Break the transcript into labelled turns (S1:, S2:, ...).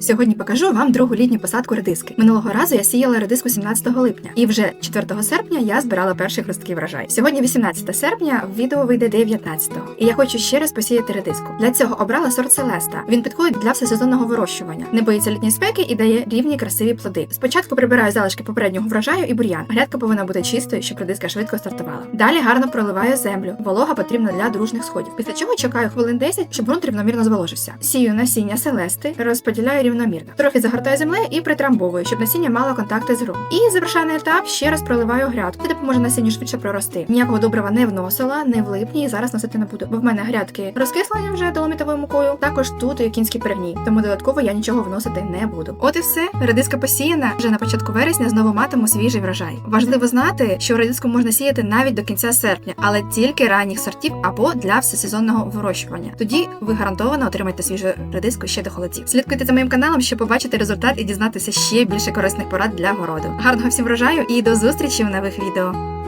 S1: Сьогодні покажу вам другу літню посадку редиски. Минулого разу я сіяла редиску 17 липня, і вже 4 серпня я збирала перший хрусткий врожай. Сьогодні 18 серпня, відео вийде 19 І я хочу ще раз посіяти редиску. Для цього обрала сорт Селеста. Він підходить для всесезонного вирощування, не боїться літньої спеки і дає рівні красиві плоди. Спочатку прибираю залишки попереднього врожаю і бур'ян. Грядка повинна бути чистою, щоб редиска швидко стартувала. Далі гарно проливаю землю. Волога потрібна для дружних сходів. Після чого чекаю хвилин 10, щоб ґрунт рівномірно зволожився. Сію насіння селести, розподіляю рівномірно. Трохи загортаю землею і притрамбовую, щоб насіння мало контакти з ґрунтом. І завершальний етап ще раз проливаю грядку. Це допоможе насінню швидше прорости. Ніякого добрива не вносила, не в липні і зараз носити не буду, бо в мене грядки розкислені вже доломітовою мукою. Також тут і кінські перегній, тому додатково я нічого вносити не буду. От і все. Редиска посіяна. Вже на початку вересня знову матиму свіжий врожай. Важливо знати, що редиску можна сіяти навіть до кінця серпня, але тільки ранніх сортів або для всесезонного вирощування. Тоді ви гарантовано отримаєте свіжу редиску ще до холодів. Слідкуйте за моїм каналом, щоб побачити результат і дізнатися ще більше корисних порад для городу. Гарного всім врожаю і до зустрічі в нових відео.